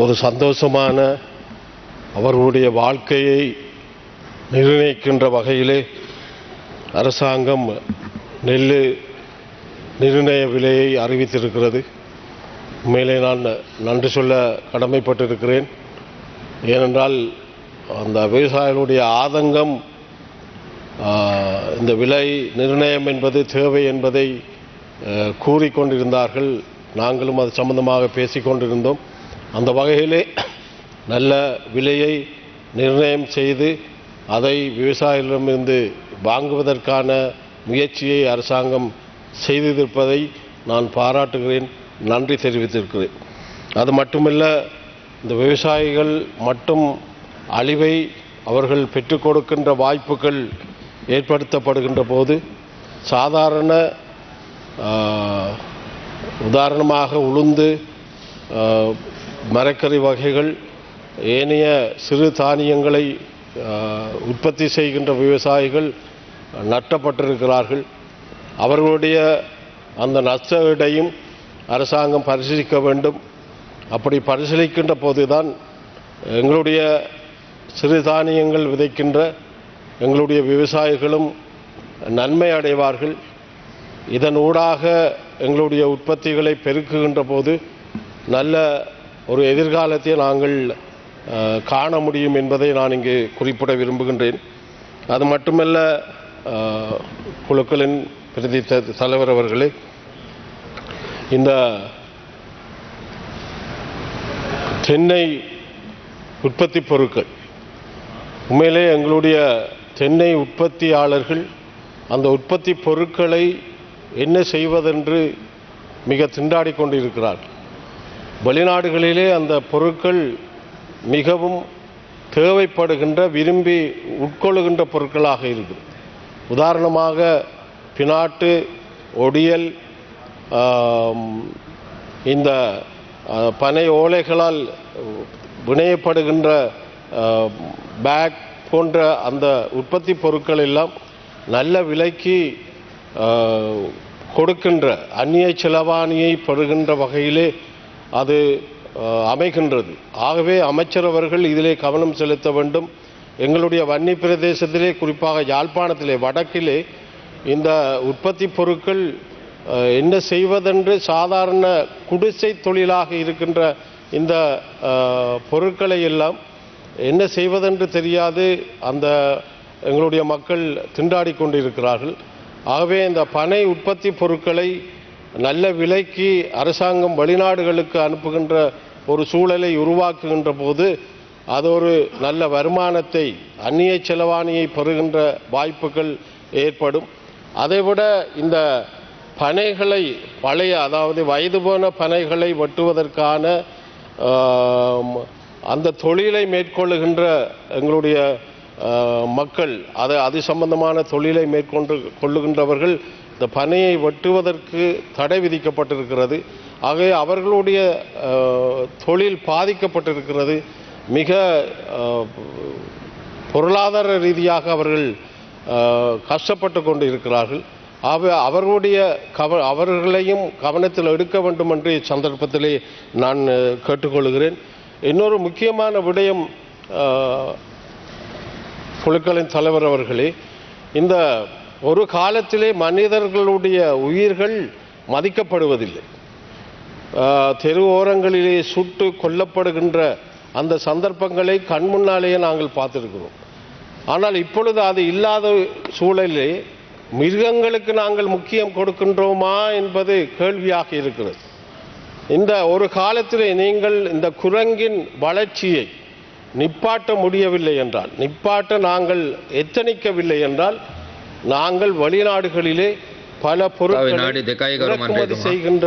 ஒரு சந்தோஷமான அவர்களுடைய வாழ்க்கையை நிர்ணயிக்கின்ற வகையிலே அரசாங்கம் நெல் நிர்ணய விலையை அறிவித்திருக்கிறது. மேலே நான் நன்றி சொல்ல கடமைப்பட்டிருக்கிறேன். ஏனென்றால் அந்த விவசாயிகளுடைய ஆதங்கம் இந்த விலை நிர்ணயம் என்பது தேவை என்பதை கூறிக்கொண்டிருந்தார்கள். நாங்களும் அது சம்பந்தமாக பேசிக்கொண்டிருந்தோம். அந்த வகையிலே நல்ல விலையை நிர்ணயம் செய்து அதை விவசாயிகளிடமிருந்து வாங்குவதற்கான முயற்சியை அரசாங்கம் செய்திருப்பதை நான் பாராட்டுகிறேன் நன்றி தெரிவித்திருக்கிறேன். அது மட்டுமல்ல இந்த விவசாயிகள் மட்டும் அழிவை அவர்கள் பெற்றுக் கொடுக்கின்ற வாய்ப்புகள் ஏற்படுத்தப்படுகின்ற போது சாதாரண உதாரணமாக உளுந்து மரக்கறி வகைகள் ஏனைய சிறு தானியங்களை உற்பத்தி செய்கின்ற விவசாயிகள் நட்டப்பட்டிருக்கிறார்கள். அவர்களுடைய அந்த நஷ்ட ஈடையும் அரசாங்கம் பரிசீலிக்க வேண்டும். அப்படி பரிசீலிக்கின்ற போதுதான் எங்களுடைய சிறுதானியங்கள் விதைக்கின்ற எங்களுடைய விவசாயிகளும் நன்மை அடைவார்கள். இதன் ஊடாக எங்களுடைய உற்பத்திகளை பெருக்குகின்ற போது நல்ல ஒரு எதிர்காலத்தை நாங்கள் காண முடியும் என்பதை நான் இங்கு குறிப்பிட விரும்புகின்றேன். அது மட்டுமல்ல குழுக்களின் பிரதி த- தலைவர் அவர்களே இந்த தென்னை உற்பத்தி பொருட்கள் உண்மையிலே எங்களுடைய தென்னை உற்பத்தியாளர்கள் அந்த உற்பத்தி பொருட்களை என்ன செய்வதென்று மிக திண்டாடி கொண்டிருக்கிறார்கள். வெளிநாடுகளிலே அந்த பொருட்கள் மிகவும் தேவைப்படுகின்ற விரும்பி உட்கொள்ளுகின்ற பொருட்களாக இருக்குது உதாரணமாக பினாட்டு ஒடியல் இந்த பனை ஓலைகளால் வினையப்படுகின்ற பேக் போன்ற அந்த உற்பத்தி பொருட்கள் எல்லாம் நல்ல விலைக்கு கொடுக்கின்ற அந்நிய செலவாணியை பெறுகின்ற வகையிலே அது அமைகின்றது. ஆகவே அமைச்சர் அவர்கள் இதிலே கவனம் செலுத்த வேண்டும். எங்களுடைய வன்னி பிரதேசத்திலே குறிப்பாக யாழ்ப்பாணத்திலே வடக்கிலே இந்த உற்பத்தி பொருட்கள் என்ன செய்வதென்று சாதாரண குடிசை தொழிலாக இருக்கின்ற இந்த பொருட்களை எல்லாம் என்ன செய்வதென்று தெரியாது. அந்த எங்களுடைய மக்கள் திண்டாடி கொண்டிருக்கிறார்கள். ஆகவே இந்த பனை உற்பத்தி பொருட்களை நல்ல விலைக்கு அரசாங்கம் வெளிநாடுகளுக்கு அனுப்புகின்ற ஒரு சூழலை உருவாக்குகின்ற போது அது ஒரு நல்ல வருமானத்தை அந்நிய செலவாணியை பெறுகின்ற வாய்ப்புகள் ஏற்படும். அதைவிட இந்த பனைகளை பழைய அதாவது வயது போன பனைகளை வெட்டுவதற்கான அந்த தொழிலை மேற்கொள்ளுகின்ற எங்களுடைய மக்கள் அது அது சம்பந்தமான தொழிலை மேற்கொண்டு கொள்ளுகின்றவர்கள் இந்த பனையை வெட்டுவதற்கு தடை விதிக்கப்பட்டிருக்கிறது. ஆகவே அவர்களுடைய தொழில் பாதிக்கப்பட்டிருக்கிறது. மிக பொருளாதார ரீதியாக அவர்கள் கஷ்டப்பட்டு கொண்டு இருக்கிறார்கள் அவ அவர்களுடைய கவ அவர்களையும் கவனத்தில் எடுக்க வேண்டும் என்று இச்சந்தர்ப்பத்திலே நான் கேட்டுக்கொள்கிறேன். இன்னொரு முக்கியமான விடயம் குழுக்களின் தலைவர் அவர்களே. இந்த ஒரு காலத்திலே மனிதர்களுடைய உயிர்கள் மதிக்கப்படுவதில்லை. தெரு ஓரங்களிலே சுட்டு கொல்லப்படுகின்ற அந்த சந்தர்ப்பங்களை கண் முன்னாலேயே நாங்கள் பார்த்துருக்கிறோம். ஆனால் இப்பொழுது அது இல்லாத சூழலிலே மிருகங்களுக்கு நாங்கள் முக்கியம் கொடுக்கின்றோமா என்பது கேள்வியாக இருக்கிறது. இந்த ஒரு காலத்திலே நீங்கள் இந்த குரங்கின் வளர்ச்சியை நிப்பாட்ட முடியவில்லை என்றால் நிப்பாட்ட நாங்கள் எத்தனிக்கவில்லை என்றால் நாங்கள் வெளிநாடுகளிலே பல பொருட்களை செய்கின்ற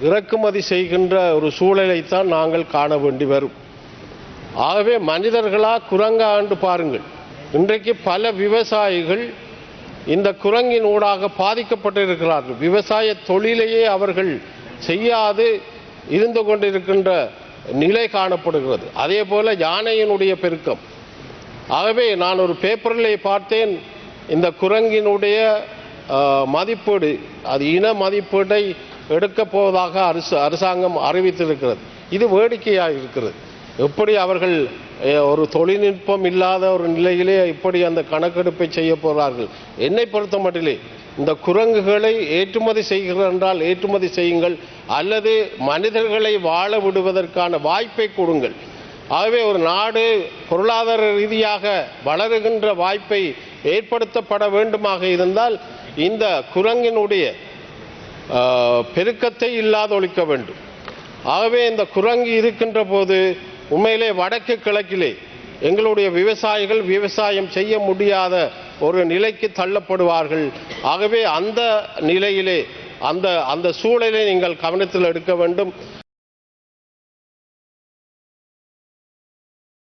இறக்குமதி செய்கின்ற ஒரு சூழலைத்தான் நாங்கள் காண வேண்டி வரும். ஆகவே மனிதர்களா குரங்கா ஆண்டு பாருங்கள். இன்றைக்கு பல விவசாயிகள் இந்த குரங்கின் ஊடாக பாதிக்கப்பட்டிருக்கிறார்கள் விவசாய தொழிலையே அவர்கள் செய்யாது இருந்து கொண்டிருக்கின்ற நிலை காணப்படுகிறது. அதே போல யானையினுடைய பெருக்கம். ஆகவே நான் ஒரு பேப்பரில் பார்த்தேன். இந்த குரங்கினுடைய மதிப்பீடு அது இன மதிப்பீட்டை எடுக்கப் போவதாக அரசு அரசாங்கம் அறிவித்திருக்கிறது. இது வேடிக்கையாக இருக்கிறது. எப்படி அவர்கள் ஒரு தொழில்நுட்பம் இல்லாத ஒரு நிலையிலே இப்படி அந்த கணக்கெடுப்பை செய்ய போகிறார்கள்? என்னை பொறுத்த மட்டிலே இந்த குரங்குகளை ஏற்றுமதி செய்கிறோம் என்றால் ஏற்றுமதி செய்யுங்கள் அல்லது மனிதர்களை வாழ விடுவதற்கான வாய்ப்பை கொடுங்கள். ஆகவே ஒரு நாடு பொருளாதார ரீதியாக வளருகின்ற வாய்ப்பை ஏற்படுத்தப்பட வேண்டுமாக இருந்தால் இந்த குரங்கினுடைய பெருக்கத்தை பெருக்கத்தை இல்லாதொழிக்க வேண்டும். ஆகவே இந்த குரங்கு இருக்கின்ற போது உண்மையிலே வடக்கு கிழக்கிலே எங்களுடைய விவசாயிகள் விவசாயம் செய்ய முடியாத ஒரு நிலைக்கு தள்ளப்படுவார்கள். ஆகவே அந்த நிலையிலே அந்த அந்த சூழலை நீங்கள் கவனத்தில் எடுக்க வேண்டும்.